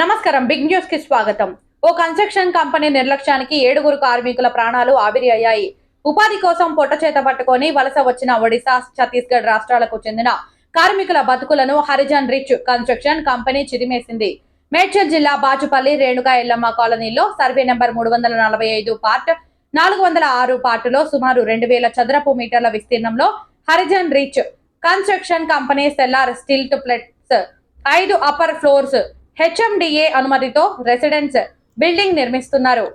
నమస్కారం. బిగ్ న్యూస్కి స్వాగతం. ఓ కన్స్ట్రక్షన్ కంపెనీ నిర్లక్ష్యానికి ఏడుగురు కార్మికుల ప్రాణాలు ఆవిరి అయ్యాయి. ఉపాధి కోసం పొట్ట చేత పట్టుకొని వలస వచ్చిన ఒడిశా ఛత్తీస్గఢ్ రాష్ట్రాలకు చెందిన కార్మికుల బతుకులను హరిజన్ రిచ్ కన్స్ట్రక్షన్ కంపెనీ చిరిమేసింది. మేడ్చల్ జిల్లా బాచుపల్లి రేణుగా ఎల్లమ్మ కాలనీలో సర్వే నెంబర్ మూడు వందల నలభై ఐదు పార్ట్ నాలుగు వందల ఆరు పార్టులో సుమారు రెండు వేల చదరపు మీటర్ల విస్తీర్ణంలో horizon rich construction company cellar steel plates ఐదు అప్పర్ ఫ్లోర్స్ హెచ్ఎండిఏ అనుమతితో రెసిడెన్స్ బిల్డింగ్ నిర్మిస్తున్నారు.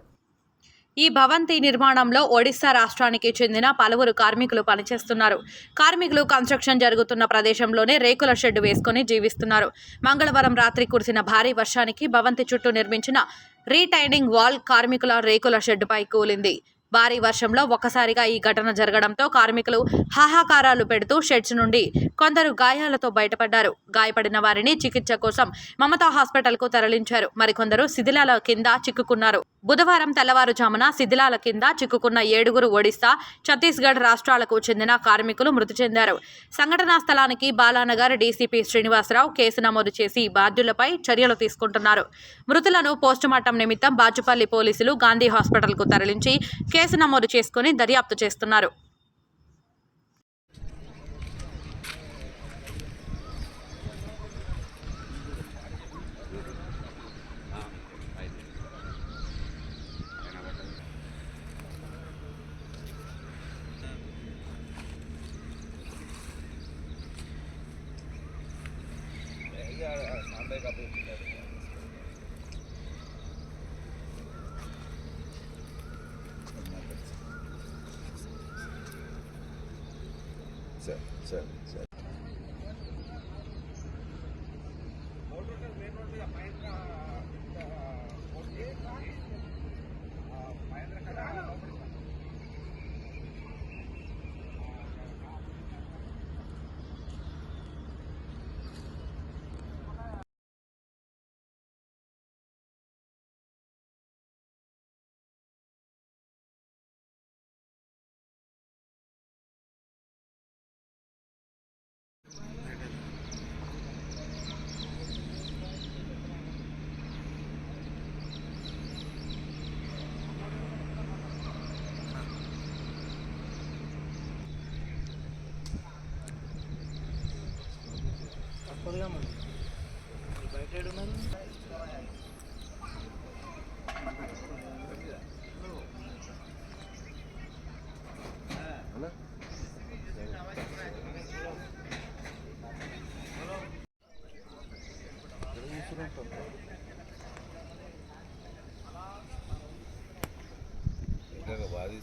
ఈ భవంతి నిర్మాణంలో ఒడిశా రాష్ట్రానికి చెందిన పలువురు కార్మికులు పనిచేస్తున్నారు. కార్మికులు కన్స్ట్రక్షన్ జరుగుతున్న ప్రదేశంలోనే రేకుల షెడ్ వేసుకొని జీవిస్తున్నారు. మంగళవారం రాత్రి కురిసిన భారీ వర్షానికి భవంతి చుట్టూ నిర్మించిన రీటైనింగ్ వాల్ కార్మికుల రేకుల షెడ్డుపై కూలింది. భారీ వర్షంలో ఒక్కసారిగా ఈ ఘటన జరగడంతో కార్మికులు హాహాకారాలు పెడుతూ షెడ్స్ నుండి కొందరు గాయాలతో బయటపడ్డారు. గాయపడిన వారిని చికిత్స కోసం మమతా హాస్పిటల్కు తరలించారు. మరికొందరు శిథిలాల కింద చిక్కుకున్నారు. బుధవారం తెల్లవారుజామున శిథిలాల కింద చిక్కుకున్న ఏడుగురు ఒడిశా ఛత్తీస్గఢ్ రాష్ట్రాలకు చెందిన కార్మికులు మృతి చెందారు. సంఘటనా స్థలానికి బాలానగర్ డీసీపీ శ్రీనివాసరావు కేసు నమోదు చేసి బాధ్యులపై చర్యలు తీసుకుంటున్నారు. మృతులను పోస్టుమార్టం నిమిత్తం బాచుపల్లి పోలీసులు గాంధీ హాస్పిటల్కు తరలించి కేసు నమోదు చేసుకుని దర్యాప్తు చేస్తున్నారు. So, so, so. ఉండదుగా మరి బయట ఉన్నారు